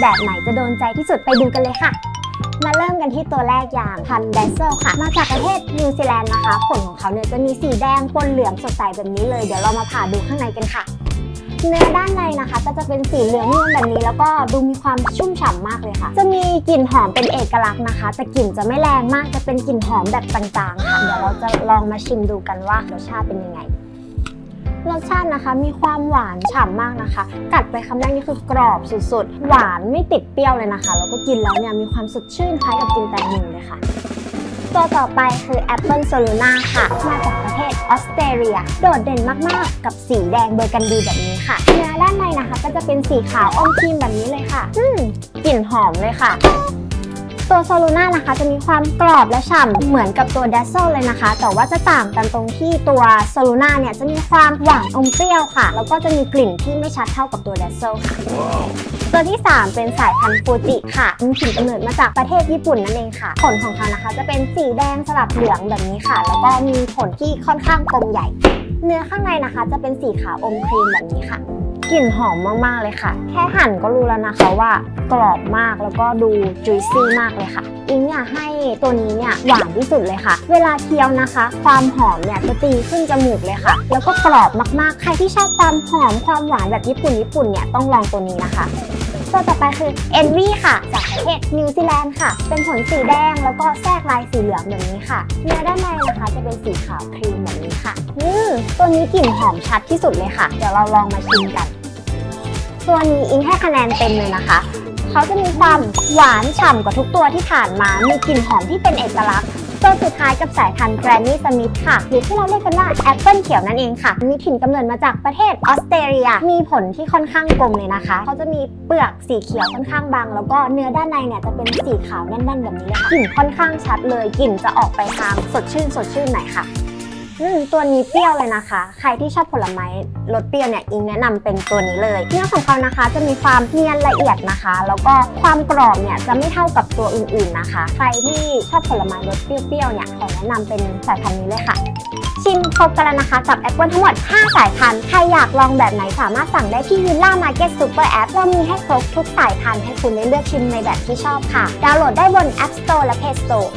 แบบไหนจะโดนใจที่สุดไปดูกันเลยค่ะ มาเริ่มกันที่ตัวแรกอย่างพันเดซเซลค่ะ มาจากประเทศนิวซีแลนด์นะคะ ผลของเขาเนี่ยจะมีสีแดงปนเหลืองสดใสแบบนี้เลย เดี๋ยวเรามาผ่าดูข้างในกันค่ะ เนื้อด้านในนะคะ ก็จะเป็นสีเหลืองนวลแบบนี้ แล้วก็ดูมีความชุ่มฉ่ำมากเลยค่ะ จะมีกลิ่นหอมเป็นเอกลักษณ์นะคะ แต่กลิ่นจะไม่แรงมาก จะเป็นกลิ่นหอมแบบจางๆค่ะ เดี๋ยวเราจะลองมาชิมดูกันว่ารสชาติเป็นยังไง รสชาตินะคะ มีความหวานฉ่ำมากนะคะ กัดไปคำแรกนี่คือกรอบสุดๆ หวานไม่ติดเปรี้ยวเลยนะคะ แล้วก็กินแล้วเนี่ยมีความสดชื่นคล้ายกับกินแตงโมเลยค่ะ ตัวต่อไปคือแอปเปิลโซลูน่าค่ะ มาจากประเทศออสเตรเลีย โดดเด่นมากๆ กับสีแดงเบอร์กันดีแบบนี้ค่ะ เนื้อด้านในนะคะ ก็จะเป็นสีขาวอมครีมแบบนี้เลยค่ะ อืมกลิ่นหอมเลยค่ะ ตัวโซลูน่านะคะจะมีความกรอบและฉ่ำเหมือนกับตัว d a z z l e เลยนะคะ แต่ว่าจะต่างกันตรงที่ตัวโซลูน่าเนี่ยจะมีความหวานอมเปรี้ยวค่ะ แล้วก็จะมีกลิ่นที่ไม่ชัดเท่ากับตัว d a z z l e ค่ะ ตัวที่ 3 เป็นสายพันธุ์ฟูจิค่ะมีถิ่นกำเนิดมาจากประเทศญี่ปุ่นนั่นเองค่ะ ผลของเขานะคะ จะเป็นสีแดงสลับเหลืองแบบนี้ค่ะ แล้วก็มีผลที่ค่อนข้างกลมใหญ่ เนื้อข้างในนะคะ จะเป็นสีขาวอมครีมแบบนี้ค่ะ กลิ่นหอมมาก ๆ เลยค่ะ แค่หั่นก็รู้แล้วนะคะว่ากรอบมากแล้วก็ดูจุยซี่มากเลยค่ะ อิงอยากให้ตัวนี้เนี่ยหวานที่สุดเลยค่ะ เวลาเคี้ยวนะคะ ความหอมเนี่ยจะตีขึ้นจมูกเลยค่ะ แล้วก็กรอบมากๆ ใครที่ชอบความหอมความหวานแบบญี่ปุ่นญี่ปุ่นเนี่ยต้องลองตัวนี้นะคะ ตัวต่อไปคือ Envy ค่ะ จากประเทศนิวซีแลนด์ค่ะ เป็นผลสีแดงแล้วก็แทรกลายสีเหลืองแบบนี้ค่ะ เนื้อด้านในนะคะจะเป็นสีขาวครีมแบบนี้ค่ะอืมตัวนี้กลิ่นหอมชัดที่สุดเลยค่ะ เดี๋ยวเราลองมาชิมกัน ตัวนี้อิงให้คะแนนเต็มเลยนะคะ เขาจะมีความหวานฉ่ำกว่าทุกตัวที่ผ่านมา มีกลิ่นหอมที่เป็นเอกลักษณ์ ตัวสุดท้ายกับสายพันธุ์แกรนนี่สมิธค่ะ หรือที่เราเรียกกันว่าแอปเปิลเขียวนั่นเองค่ะ มีถิ่นกำเนิดมาจากประเทศออสเตรเลีย มีผลที่ค่อนข้างกลมเลยนะคะ เขาจะมีเปลือกสีเขียวค่อนข้างบาง แล้วก็เนื้อด้านในเนี่ยจะเป็นสีขาวแน่นๆแบบนี้เลยค่ะกลิ่นค่อนข้างชัดเลยกลิ่นจะออกไปทางสดชื่นสดชื่นหน่อยค่ะ อืมตัวนี้เปรี้ยวเลยนะคะ ใครที่ชอบผลไม้รสเปรี้ยวเนี่ยอิงแนะนำเป็นตัวนี้เลย เนื้อของเขานะคะจะมีความเนียนละเอียดนะคะ แล้วก็ความกรอบเนี่ยจะไม่เท่ากับตัวอื่นๆนะคะ ใครที่ชอบผลไม้รสเปรี้ยวๆเนี่ยขอแนะนำเป็นสายพันธุ์นี้เลยค่ะ ชิมครบกันแล้วนะคะกับแอปเปิลทั้งหมด 5 สายพันธุ์ ใครอยากลองแบบไหนสามารถสั่งได้ที่ Villa Market Super App เรามีให้ครบทุกสายพันธุ์ให้คุณได้เลือกชิมในแบบที่ชอบค่ะ ดาวน์โหลดได้บน App Store และ Play Store